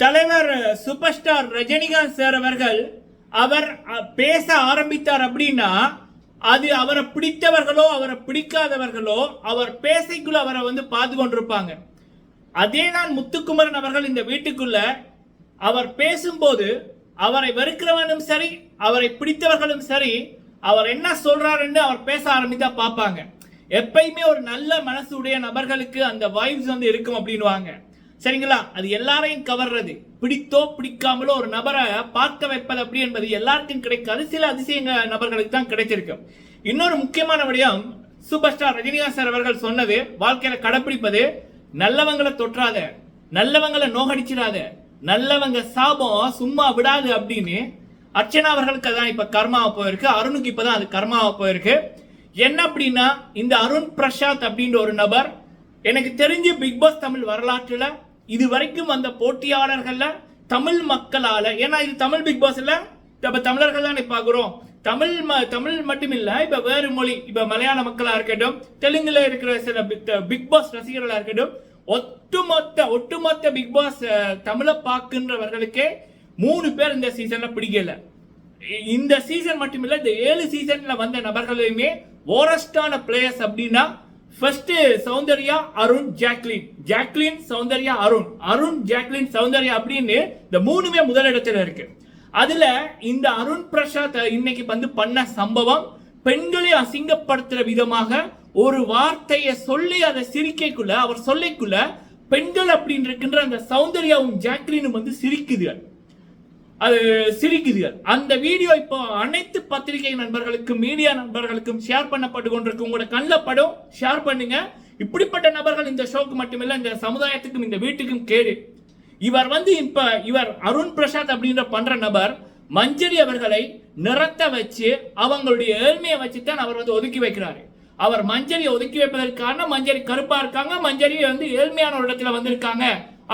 தலைவர் super star Rajinikanth sir அவர்கள் அவர் பேச ஆரம்பித்தார் அப்படின்னா அது அவரை பிடித்தவர்களோ அவரை பிடிக்காதவர்களோ அவர் பேசைக்குள்ள அவரை வந்து பார்த்து கொண்டிருப்பாங்க அதே தான் முத்துக்குமரன் அவர்கள் இந்த வீட்டுக்குள்ள அவர் பேசும்போது அவரை வெறுக்கிறவனும் சரி அவரை பிடித்தவர்களும் சரி அவர் என்ன சொல்றாருன்னு அவர் பேச ஆரம்பித்தா பார்ப்பாங்க. எப்பயுமே ஒரு நல்ல மனசு உடைய நபர்களுக்கு அந்த வைப்ஸ் வந்து இருக்கும் அப்படின்னுவாங்க. சரிங்களா? அது எல்லாரையும் கவர்றது. பிடித்தோ பிடிக்காமலோ ஒரு நபரை பார்க்க வைப்பது அப்படி என்பது எல்லாருக்கும் கிடைக்காது. சில அதிசயங்க நபர்களுக்கு தான் கிடைச்சிருக்கு. இன்னொரு முக்கியமான விடயம் சூப்பர் ஸ்டார் ரஜினிகாந்த் சார் அவர்கள் சொன்னது வாழ்க்கையில கடைப்பிடிப்பது நல்லவங்களை தொற்றாத நல்லவங்களை நோகடிச்சிடாத நல்லவங்க சாபம் சும்மா விடாது அப்படின்னு அர்ச்சனா அவர்களுக்கு அதான் இப்ப கர்மாவை போயிருக்கு. அருணுக்கு இப்பதான் அது கர்மாவை போயிருக்கு. என்ன அப்படின்னா இந்த அருண் பிரசாத் அப்படின்ற ஒரு நபர் எனக்கு தெரிஞ்சு பிக் பாஸ் தமிழ் வரலாற்றுல இது வரைக்கும் வந்த போட்டியாளர்கள்ல தமிழ் மக்களால ஏன்னா இது தமிழ் பிக் பாஸ்ல இப்ப தமிழர்கள் தானே பாக்குறோம் தமிழ் ம- தமிழ் மட்டும் இல்ல இப்ப வேறு மொழி இப்ப மலையாள மக்களா இருக்கட்டும் தெலுங்குல இருக்கிற சில பிக் பாஸ் ரசிகர்களா இருக்கட்டும் ஒட்டுமொத்த ஒட்டுமொத்த பிக் பாஸ் தமிழை பார்க்கின்றவர்களுக்கே மூணு பேர் இந்த சீசன்ல பிடிக்கல. இந்த சீசன் மட்டும் இல்லை இந்த ஏழு சீசன்ல வந்த நபர்களுமே ஓரஸ்டான பிளேயர்ஸ் அப்படின்னா first Soundarya Arun Jacqueline. Jacqueline Soundarya Arun. Arun Jacqueline Soundarya அப்படின்னு இந்த மூணுமே முதலிடத்துல இருக்கு. அதுல இந்த அருண் பிரசாத் இன்னைக்கு வந்து பண்ண சம்பவம் பெண்களை அசிங்கப்படுத்துற விதமாக ஒரு வார்த்தையை சொல்லி அதை சிரிக்கைக்குள்ள அவர் சொல்லிக்குள்ள பெண்கள் அப்படின்னு இருக்கின்ற அந்த சௌந்தர்யாவும் ஜாக்லினும் வந்து சிரிக்குது. அது சிரிக்குதுகள் அந்த வீடியோ இப்போ அனைத்து பத்திரிகை நண்பர்களுக்கும் மீடியா நண்பர்களுக்கும் ஷேர் பண்ணப்பட்டு கொண்டிருக்கு உங்களோட கண்ணில் படம். ஷேர் பண்ணுங்க. இப்படிப்பட்ட நபர்கள் இந்த ஷோக்கு மட்டுமில்ல இந்த சமுதாயத்துக்கும் இந்த வீட்டுக்கும் கேடு. இவர் வந்து இப்போ இவர் அருண் பிரசாத் அப்படின்ற பண்ற நபர் மஞ்சரி அவர்களை நிறத்த வச்சு அவங்களுடைய ஏழ்மையை வச்சு தான் அவர் வந்து ஒதுக்கி வைக்கிறாரு. அவர் மஞ்சரியை ஒதுக்கி வைப்பதற்கான மஞ்சரி கருப்பா இருக்காங்க மஞ்சரி வந்து ஏழ்மையான ஒரு இடத்துல வந்திருக்காங்க.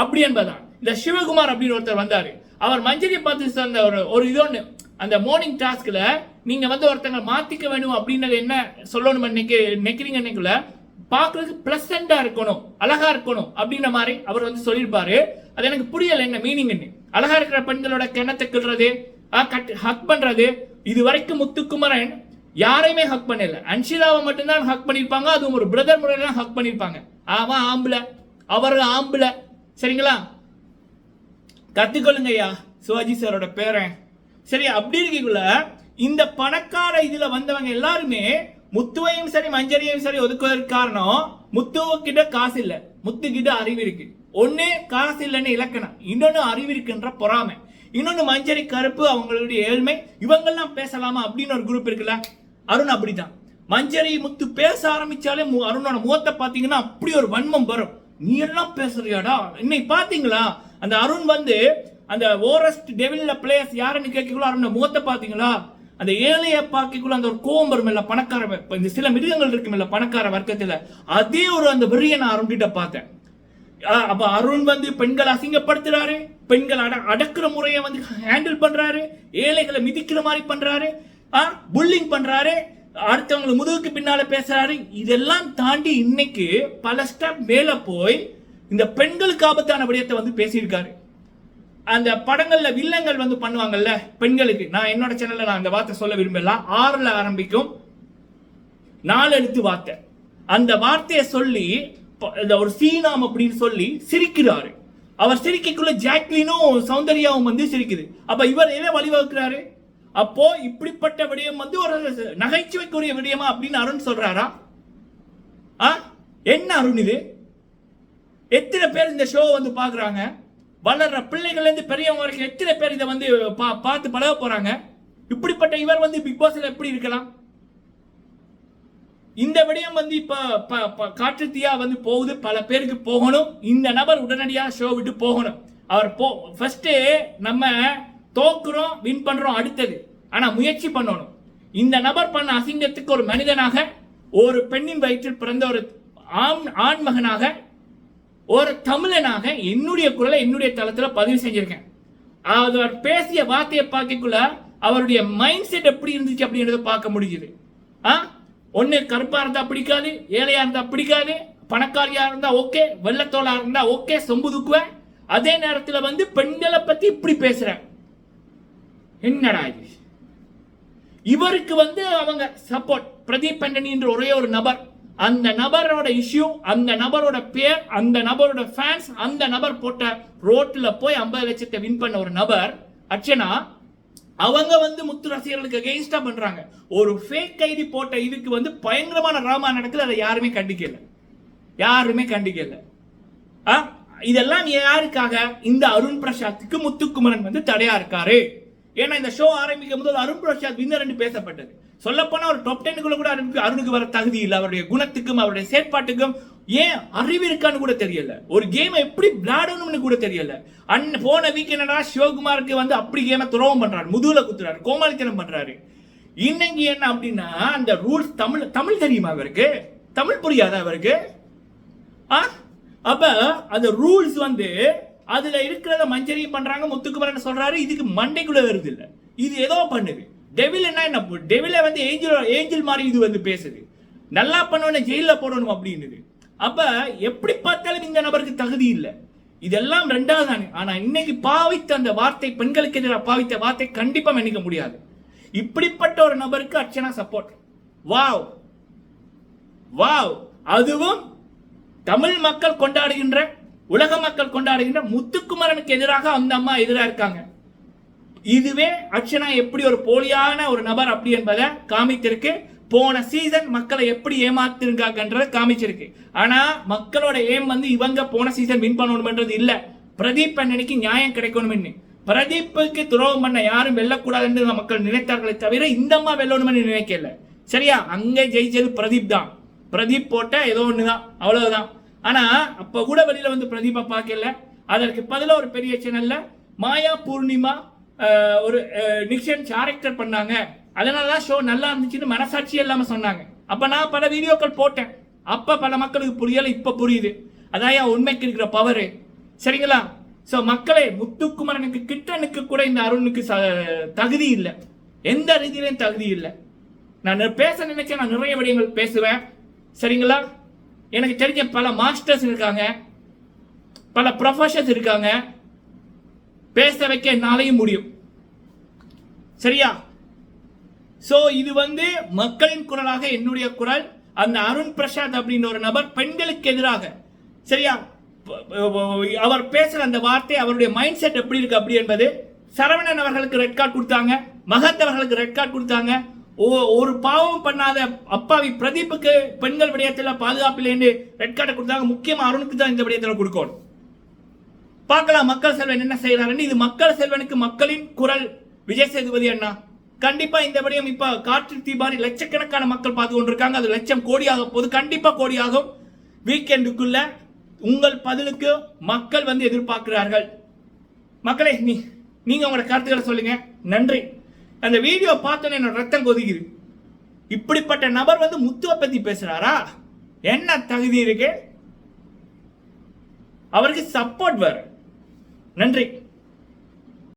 அப்படி என்பதான் இந்த சிவகுமார் அப்படின்னு ஒருத்தர் வந்தாரு. அவர் மஞ்சரியை பார்த்து அந்த ஒரு ஒரு இது ஒன்று அந்த மார்னிங் டாஸ்கில் நீங்கள் வந்து ஒருத்தங்க மாற்றிக்க வேணும் அப்படின்றது என்ன சொல்லணும் நினைக்க நினைக்கிறீங்க நினைக்கல? பார்க்கறதுக்கு பிளசண்டா இருக்கணும் அழகாக இருக்கணும் அப்படின்ற மாதிரி அவர் வந்து சொல்லியிருப்பாரு. அது எனக்கு புரியலை என்ன மீனிங்னு அழகாக இருக்கிற பெண்களோட கிணத்தை கிள்றது கட் ஹக் பண்ணுறது இது வரைக்கும் முத்துக்குமரன் யாரையுமே ஹக் பண்ணல. அன்ஷிலாவை மட்டும்தான் ஹக் பண்ணியிருப்பாங்க அதுவும் ஒரு பிரதர் முறையில் ஹக் பண்ணியிருப்பாங்க. அவன் ஆம்பளை. அவர் ஆம்பளை. சரிங்களா? கத்துக்கொள்ளுங்க ஐயா சிவாஜி சாரோட பேரன். சரி அப்படி இருக்கக்குள்ள இந்த பணக்கார இதுல வந்தவங்க எல்லாருமே முத்துவையும் சரி மஞ்சரியும் சரி ஒதுக்குவதற்கு காரணம் முத்துவக்கிட்ட காசு இல்ல. முத்து கிட்ட அறிவு இருக்கு. ஒண்ணு காசு இல்லைன்னு இலக்கணம் இன்னொன்னு அறிவு இருக்குன்ற பொறாமை. இன்னொன்னு மஞ்சரி கருப்பு அவங்களுடைய ஏழ்மை இவங்கெல்லாம் பேசலாமா அப்படின்னு ஒரு குரூப் இருக்குல்ல? அருண் அப்படிதான் மஞ்சரி முத்து பேச ஆரம்பிச்சாலே மு- அருணோட முகத்தை பாத்தீங்கன்னா அப்படி ஒரு வன்மம் வரும். நீ எல்லாம் பேசுறியாடா? இன்னைக்கு பாத்தீங்களா அந்த அருண் வந்து அந்த ஓரஸ்ட் டெவில்ல பிளேயர்ஸ் யாருன்னு கேட்கக்குள்ள அருண் முகத்தை பாத்தீங்களா அந்த ஏழைய பார்க்கக்குள்ள அந்த ஒரு கோவம் வரும் இல்ல பணக்கார இந்த சில மிருகங்கள் இருக்கும் இல்ல பணக்கார வர்க்கத்துல. அதே ஒரு அந்த வெறிய நான் அருண் கிட்ட பார்த்தேன் அப்ப அருண் வந்து பெண்களை அசிங்கப்படுத்துறாரு பெண்கள் அட அடக்குற முறையை வந்து ஹேண்டில் பண்றாரு ஏழைகளை மிதிக்கிற மாதிரி பண்றாரு புல்லிங் பண்றாரு அடுத்தவங்களை முதுகுக்கு பின்னால பேசுறாரு. இதெல்லாம் தாண்டி இன்னைக்கு பல ஸ்டெப் மேல போய் இந்த பெண்களுக்கு ஆபத்தான விடயத்தை வந்து பேசியிருக்காரு. அந்த படங்கள்ல வில்லங்கள் வந்து பண்ணுவாங்கல்ல பெண்களுக்கு. நான் என்னோட சேனல்ல நான் அந்த வார்த்தை சொல்ல விரும்பலாம் ஆறுல ஆரம்பிக்கும். நாலு எழுத்து வார்த்தை. அந்த வார்த்தையை சொல்லி இந்த ஒரு சீனாம் அப்படின்னு சொல்லி சிரிக்கிறாரு. அவர் சிரிக்கக்குள்ள ஜாக்லினும் சௌந்தர்யாவும் வந்து சிரிக்குது. அப்ப இவர் எதை வழிவகுக்கிறாரு? அப்போ இப்படிப்பட்ட விடயம் வந்து ஒரு நகைச்சுவைக்குரிய விடயமா அப்படின்னு அருண் சொல்றாரா? ஆ? என்ன அருண் இது? எத்தனை பேர் இந்த ஷோ வந்து பாக்குறாங்க வளர்ற பிள்ளைகள்ல இருந்து பெரியவங்க வரைக்கும் எத்தனை பேர் இதை வந்து பா- பார்த்து பழக போறாங்க? இப்படிப்பட்ட இவர் வந்து பிக் பாஸ்ல எப்படி இருக்கலாம்? இந்த விடயம் வந்து இப்ப ப- ப- காற்று வந்து போகுது. பல பேருக்கு போகணும். இந்த நபர் உடனடியாக ஷோ விட்டு போகணும். அவர் போ ஃபர்ஸ்ட் நம்ம தோக்குறோம் வின் பண்றோம் அடுத்தது. ஆனால் முயற்சி பண்ணணும். இந்த நபர் பண்ண அசிங்கத்துக்கு ஒரு மனிதனாக ஒரு பெண்ணின் வயிற்றில் பிறந்த ஒரு ஆண் ஆண்மகனாக ஒரு தமிழனாக என்னுடைய குரலை என்னுடைய தளத்தில் பதிவு செஞ்சிருக்கேன். அவர் பேசிய வார்த்தையை பார்க்கக்குள்ள அவருடைய மைண்ட் செட் எப்படி இருந்துச்சு அப்படின்றத பார்க்க முடியுது. ஆ? ஒன்று கருப்பாக இருந்தால் பிடிக்காது ஏழையாக இருந்தால் பிடிக்காது பணக்காரியாக இருந்தால் ஓகே வெள்ளத்தோலாக இருந்தால் ஓகே சொம்பு தூக்குவேன் அதே நேரத்தில் வந்து பெண்களை பற்றி இப்படி பேசுகிறேன் என்னடா இது? இவருக்கு வந்து அவங்க சப்போர்ட் பிரதீப் என்ற ஒரே ஒரு நபர். அந்த நபரோட இஷ்யூ அந்த நபரோட பேர் அந்த நபரோட ஃபேன்ஸ் அந்த நபர் போட்ட ரோட்டில் போய் ஐம்பது லட்சத்தை வின் பண்ண ஒரு நபர் அர்ச்சனா அவங்க வந்து முத்து ரசிகர்களுக்கு அகெயின்ஸ்டா பண்றாங்க. ஒரு ஃபேக் ஐடி போட்ட இதுக்கு வந்து பயங்கரமான ராமா நடக்குது அதை யாருமே கண்டிக்கல. யாருமே கண்டிக்கல. ஆ? இதெல்லாம் யாருக்காக? இந்த அருண் பிரசாத்துக்கு முத்துக்குமரன் வந்து தடையா இருக்காரு. ஏன்னா இந்த ஷோ ஆரம்பிக்கும் போது அருண் பிரசாத் வின்னர் என்று பேசப்பட்டது. சொல்லப்போனால் ஒரு டாப் டென்னுக்குள்ள கூட அருணுக்கு அருணுக்கு வர தகுதி இல்லை. அவருடைய குணத்துக்கும் அவருடைய செயற்பாட்டுக்கும் ஏன் அறிவு இருக்கான்னு கூட தெரியல. ஒரு கேமை எப்படி விளையாடணும்னு கூட தெரியல. அன் போன வீக் என்னடா சிவகுமாருக்கு வந்து அப்படி கேமை துரோகம் பண்றாரு. முதுகுல குத்துறாரு. கோமாளித்தனம் பண்றாரு. இன்னைக்கு என்ன அப்படின்னா அந்த ரூல்ஸ் தமிழ் தமிழ் தெரியுமா அவருக்கு? தமிழ் புரியாதா அவருக்கு? ஆ? அப்ப அந்த ரூல்ஸ் வந்து அதுல இருக்கிறத மஞ்சரியும் பண்றாங்க முத்துக்குமரன் சொல்றாரு இதுக்கு மண்டைக்குள்ள வருது இல்ல இது ஏதோ பண்ணுது. டெவில் என்ன என்ன டெவில வந்து ஏஞ்சல் ஏஞ்சல் மாதிரி இது வந்து பேசுது. நல்லா பண்ணவன ஜெயிலில் போடணும் அப்படின்னுது. அப்ப எப்படி பார்த்தாலும் இந்த நபருக்கு தகுதி இல்லை. இதெல்லாம் ரெண்டாவது தானே. ஆனா இன்னைக்கு பாவித்த அந்த வார்த்தை பெண்களுக்கு எதிராக பாவித்த வார்த்தை கண்டிப்பா மன்னிக்க முடியாது. இப்படிப்பட்ட ஒரு நபருக்கு அர்ச்சனா சப்போர்ட் வாவ் வாவ் அதுவும் தமிழ் மக்கள் கொண்டாடுகின்ற உலக மக்கள் கொண்டாடுகின்ற முத்துக்குமரனுக்கு எதிராக அந்த அம்மா எதிராக இருக்காங்க. இதுவே அர்ச்சனா எப்படி ஒரு போலியான ஒரு நபர் அப்படி என்பதை காமித்திருக்கு. போன சீசன் மக்களை எப்படி ஏமாத்திருக்காங்கன்றத காமிச்சிருக்கு. ஆனா மக்களோட ஏம் வந்து இவங்க போன சீசன் வின் பண்ணணும்ன்றது இல்ல. பிரதீப் அண்ணனுக்கு நியாயம் கிடைக்கணும்னு. பிரதீப்புக்கு துரோகம் பண்ண யாரும் வெல்லக்கூடாதுன்னு மக்கள் நினைத்தார்களே தவிர இந்த அம்மா வெல்லணும்னு நினைக்கல. சரியா? அங்கே ஜெயிச்சது பிரதீப் தான். பிரதீப் போட்ட ஏதோ ஒண்ணுதான். அவ்வளவுதான். ஆனா அப்ப கூட வெளியில வந்து பிரதீபா பார்க்கல. அதற்கு பதிலா ஒரு பெரிய சேனல்ல மாயா பூர்ணிமா ஒரு நிக்ஷன் கேரக்டர் பண்ணாங்க. அதனால தான் ஷோ நல்லா இருந்துச்சுன்னு மனசாட்சி இல்லாம சொன்னாங்க. அப்ப நான் பல வீடியோக்கள் போட்டேன். அப்ப பல மக்களுக்கு புரியல இப்ப புரியுது. அதான் உண்மைக்கு இருக்கிற பவர் சரிங்களா? ஸோ மக்களே முத்துக்குமரனுக்கு கிட்டனுக்கு கூட இந்த அருணுக்கு ச- தகுதி இல்லை. எந்த ரீதியிலும் தகுதி இல்லை. நான் பேச நினைச்சேன் நான் நிறைய விடயங்கள் பேசுவேன். சரிங்களா? எனக்கு தெரிஞ்ச பல மாஸ்டர்ஸ் இருக்காங்க. பல ப்ரொஃபஷர்ஸ் இருக்காங்க. பேச வைக்க என்னாலையும் முடியும். சரியா? ஸோ இது வந்து மக்களின் குரலாக என்னுடைய குரல். அந்த அருண் பிரசாத் அப்படின்னு ஒரு நபர் பெண்களுக்கு எதிராக. சரியா? அவர் பேசுகிற அந்த வார்த்தை அவருடைய மைண்ட் செட் எப்படி இருக்கு அப்படி என்பது சரவணன் அவர்களுக்கு ரெட் கார்டு கொடுத்தாங்க. மகத் அவர்களுக்கு ரெட் கார்டு கொடுத்தாங்க. ஒரு பாவம் பண்ணாத அப்பாவி பிரதீப்புக்கு பெண்கள் விடயத்தில் பாதுகாப்பு இல்லைன்னு ரெட் கார்டை கொடுத்தாங்க. முக்கியமாக அருணுக்கு தான் இந்த விடயத்தில் கொடுக்கணும் பார்க்கலாம் மக்கள் செல்வன் என்ன செய்கிறாருன்னு இது மக்கள் செல்வனுக்கு மக்களின் குரல். விஜய் சேதுபதி அண்ணா கண்டிப்பா இந்த விடயம் இப்ப காற்று தீபாவளி லட்சக்கணக்கான மக்கள் பார்த்து கொண்டிருக்காங்க அது லட்சம் கோடியாக போது கண்டிப்பா கோடியாகும். வீக்கெண்டுக்குள்ள உங்கள் பதிலுக்கு மக்கள் வந்து எதிர்பார்க்கிறார்கள். மக்களே நீ நீங்க உங்களோட கருத்துக்களை சொல்லுங்க. நன்றி. அந்த வீடியோ பார்த்தோன்னே என்னோட ரத்தம் கொதிக்குது. இப்படிப்பட்ட நபர் வந்து முத்துவை பற்றி பேசுகிறாரா என்ன தகுதி இருக்கு? அவருக்கு சப்போர்ட் வேறு. நன்றி.